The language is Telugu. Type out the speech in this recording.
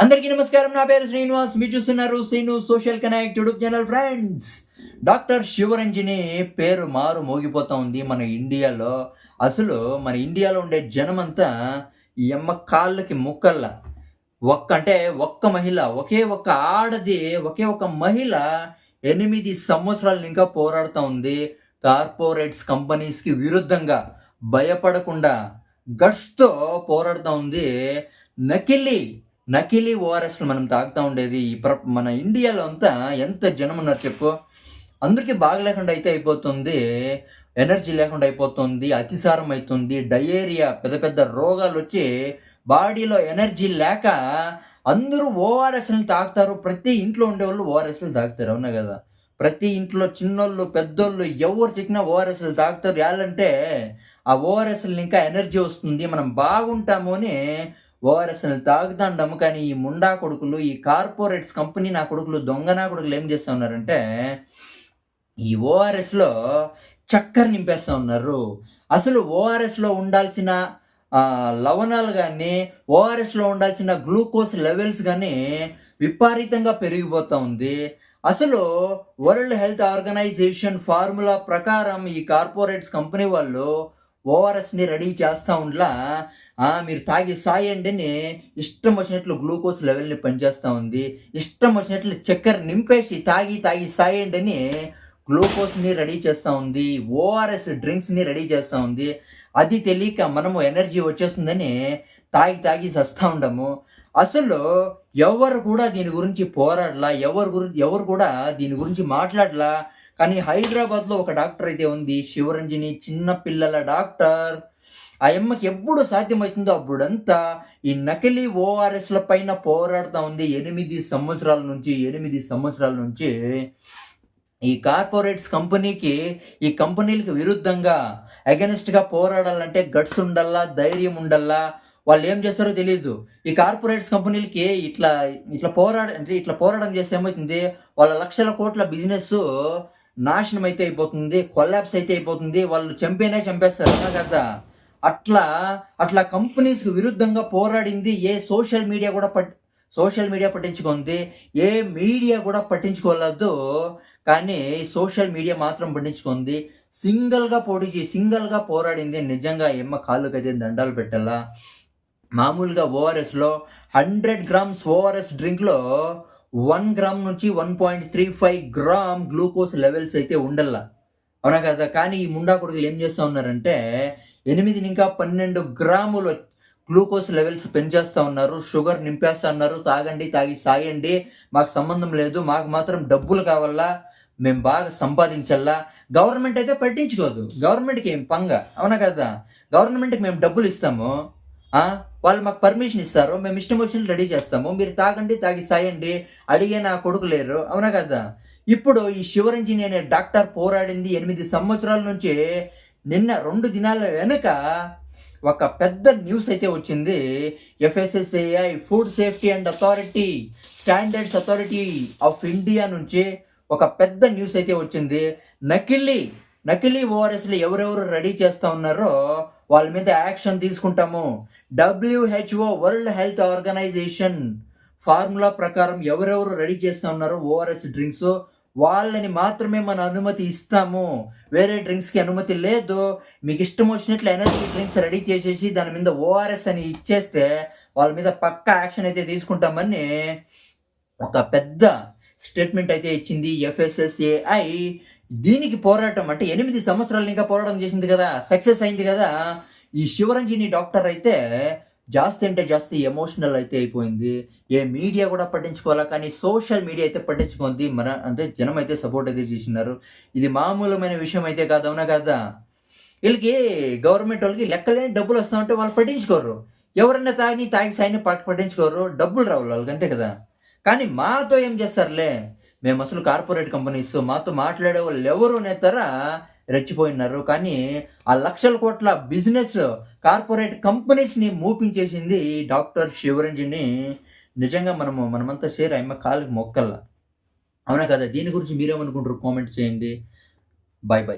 అందరికీ నమస్కారం. నా పేరు శ్రీనివాస్. మీరు చూస్తున్నారు Srinu social connect YouTube channel friends. Doctor Sivaranjani పేరు మారు మోగిపోతా ఉంది మన ఇండియాలో. అసలు మన ఇండియాలో ఉండే జనమంతా ఈ అమ్మ కాళ్ళకి ముక్కల్లా. ఒక్క అంటే ఒక్క మహిళ ఒకే ఒక్క ఆడది ఒకే ఒక మహిళ ఎనిమిది సంవత్సరాలు ఇంకా పోరాడుతూ ఉంది. కార్పొరేట్స్ కంపెనీస్కి విరుద్ధంగా భయపడకుండా గట్స్తో పోరాడుతూ ఉంది. నకిలీ నకిలీ ఓఆర్ఎస్లు మనం తాగుతూ ఉండేది ఈ ప్ర మన ఇండియాలో అంతా ఎంత జనం ఉన్నారు చెప్పు? అందరికీ బాగలేకుండా అయితే అయిపోతుంది ఎనర్జీ లేకుండా అయిపోతుంది అతిసారం అవుతుంది డయేరియా పెద్ద పెద్ద రోగాలు వచ్చి బాడీలో ఎనర్జీ లేక అందరూ ఓఆర్ఎస్ని తాగుతారు. ప్రతి ఇంట్లో ఉండేవాళ్ళు ఓఆర్ఎస్లు తాగుతారు అవునా కదా? ప్రతి ఇంట్లో చిన్నోళ్ళు పెద్దోళ్ళు ఎవరు చిక్కినా ఓఆర్ఎస్లు తాగుతారు. యాలంటే ఆ ఓఆర్ఎస్లు ఇంకా ఎనర్జీ వస్తుంది మనం బాగుంటాము అని ఓఆర్ఎస్ఎల్ తాగుతాండము కానీ ఈ ముండా కొడుకులు ఈ కార్పొరేట్స్ కంపెనీ నా కొడుకులు దొంగ నా కొడుకులు ఏం చేస్తూ ఉన్నారంటే ఈ ఓఆర్ఎస్లో చక్కెర నింపేస్తూ ఉన్నారు. అసలు ఓఆర్ఎస్లో ఉండాల్సిన లవణాలు కానీ ఓఆర్ఎస్లో ఉండాల్సిన గ్లూకోజ్ లెవెల్స్ కానీ విపరీతంగా పెరిగిపోతూ ఉంది. అసలు వరల్డ్ హెల్త్ ఆర్గనైజేషన్ ఫార్ములా ప్రకారం ఈ కార్పొరేట్స్ కంపెనీ వాళ్ళు ఓఆర్ఎస్ని రెడీ చేస్తూ ఉండలా మీరు తాగి సాయండిని ఇష్టం వచ్చినట్లు గ్లూకోజ్ లెవెల్ని పనిచేస్తూ ఉంది. ఇష్టం వచ్చినట్లు చక్కెర నింపేసి తాగి తాగి సాయండిని గ్లూకోజ్ని రెడీ చేస్తూ ఉంది. ఓఆర్ఎస్ డ్రింక్స్ని రెడీ చేస్తూ ఉంది. అది తెలియక మనము ఎనర్జీ వచ్చేస్తుందని తాగి తాగి సస్తా ఉండము. అసలు ఎవరు కూడా దీని గురించి పోరాడలా ఎవరు గురించి ఎవరు కూడా దీని గురించి మాట్లాడలా కానీ హైదరాబాద్లో ఒక డాక్టర్ అయితే ఉంది శివరంజని చిన్న పిల్లల డాక్టర్. ఆ అమ్మకి ఎప్పుడు సాధ్యమవుతుందో అప్పుడంతా ఈ నకిలీ ఓఆర్ఎస్ల పైన పోరాడుతూ ఉంది. ఎనిమిది సంవత్సరాల నుంచి ఎనిమిది సంవత్సరాల నుంచి ఈ కార్పొరేట్స్ కంపెనీకి ఈ కంపెనీలకు విరుద్ధంగా అగెనిస్ట్గా పోరాడాలంటే గట్స్ ఉండల్లా ధైర్యం ఉండల్లా వాళ్ళు ఏం చేస్తారో తెలియదు ఈ కార్పొరేట్స్ కంపెనీలకి ఇట్లా ఇట్లా పోరాడ అంటే ఇట్లా పోరాటం చేస్తే ఏమవుతుంది? వాళ్ళ లక్షల కోట్ల బిజినెస్ నాశనం అయితే అయిపోతుంది కొల్లాబ్స్ అయితే అయిపోతుంది వాళ్ళు చంపేనే చంపేస్తారు. కదా అట్లా అట్లా కంపెనీస్కి విరుద్ధంగా పోరాడింది ఏ సోషల్ మీడియా కూడా పట్ సోషల్ మీడియా పట్టించుకుంది ఏ మీడియా కూడా పట్టించుకోలేదు కానీ సోషల్ మీడియా మాత్రం పట్టించుకుంది. సింగిల్గా పోటీ చేసి సింగిల్గా పోరాడింది నిజంగా ఎమ్మ కాళ్ళకైతే దండాలు పెట్టాలా? మామూలుగా ఓఆర్ఎస్లో హండ్రెడ్ గ్రామ్స్ ఓఆర్ఎస్ డ్రింక్లో వన్ గ్రామ్ నుంచి one point three five gram glucose levels అయితే ఉండల్లా. అవునా కదా? కానీ ఈ ముండా కొడుకులు ఏం చేస్తూ ఉన్నారంటే ఎనిమిది ఇంకా పన్నెండు గ్రాములు గ్లూకోజ్ లెవెల్స్ పెంచేస్తూ ఉన్నారు. షుగర్ నింపేస్తా ఉన్నారు. తాగండి తాగి సాయండి. మాకు సంబంధం లేదు. మాకు మాత్రం డబ్బులు కావాలా? మేము బాగా సంపాదించాలా గవర్నమెంట్ అయితే పట్టించుకోదు. గవర్నమెంట్కి ఏం పంగ? అవునా కదా? గవర్నమెంట్కి మేము డబ్బులు ఇస్తాము. వాళ్ళు మాకు పర్మిషన్ ఇస్తారు. మేము ఇష్టం వచ్చినట్లు రెడీ చేస్తాము. మీరు తాగండి తాగి సాయండి. అడిగే నా కొడుకు లేరు. అవునా కదా? ఇప్పుడు ఈ శివరంజని అనే డాక్టర్ పోరాడింది ఎనిమిది సంవత్సరాల నుంచి. నిన్న రెండు దినాల వెనుక ఒక పెద్ద న్యూస్ అయితే వచ్చింది. FSSAI food safety and authority standards authority of India నుంచి ఒక పెద్ద న్యూస్ అయితే వచ్చింది. నకిలీ నకిలీ ఓఆర్ఎస్లు ఎవరెవరు రెడీ చేస్తూ ఉన్నారో వాళ్ళ మీద యాక్షన్ తీసుకుంటాము. WHO world health organization formula ప్రకారం ఎవరెవరు రెడీ చేస్తూ ఉన్నారో ఓఆర్ఎస్ డ్రింక్స్ వాళ్ళని మాత్రమే మన అనుమతి ఇస్తాము. వేరే డ్రింక్స్కి అనుమతి లేదు. మీకు ఇష్టం వచ్చినట్లు ఎనర్జీ డ్రింక్స్ రెడీ చేసేసి దాని మీద ఓఆర్ఎస్ అని ఇచ్చేస్తే వాళ్ళ మీద పక్కా యాక్షన్ అయితే తీసుకుంటామని ఒక పెద్ద స్టేట్మెంట్ అయితే ఇచ్చింది ఎఫ్ఎస్ఎస్ఏఐ దీనికి పోరాటం అంటే ఎనిమిది సంవత్సరాలు ఇంకా పోరాటం చేసింది కదా. సక్సెస్ అయింది కదా. ఈ శివరంజని డాక్టర్ అయితే జాస్తి అంటే జాస్తి ఎమోషనల్ అయితే అయిపోయింది. ఏ మీడియా కూడా పట్టించుకోవాలా కానీ సోషల్ మీడియా అయితే పట్టించుకుంది. మన అంటే జనం అయితే సపోర్ట్ అయితే చేసినారు ఇది మామూలమైన విషయం అయితే కాదు అవునా కదా? వీళ్ళకి గవర్నమెంట్ వాళ్ళకి లెక్కలేని డబ్బులు వస్తా ఉంటే వాళ్ళు పట్టించుకోరు. ఎవరైనా తాగి తాగి సాయిని పట్టించుకోరు డబ్బులు రావాలి వాళ్ళకి అంతే కదా? కానీ మాతో ఏం చేస్తారులే? మేము అసలు కార్పొరేట్ కంపెనీస్ మాతో మాట్లాడే వాళ్ళు ఎవరు నేతారా రెచ్చిపోయినారు. కానీ ఆ లక్షల కోట్ల బిజినెస్ కార్పొరేట్ కంపెనీస్ని మూపించేసింది డాక్టర్ శివరంజని. నిజంగా మనము మనమంతా షేర్ అమ్మ కాళ్ళకి మొక్కల్లా. అవునా కదా? దీని గురించి మీరేమనుకుంటారు కామెంట్ చేయండి. Bye bye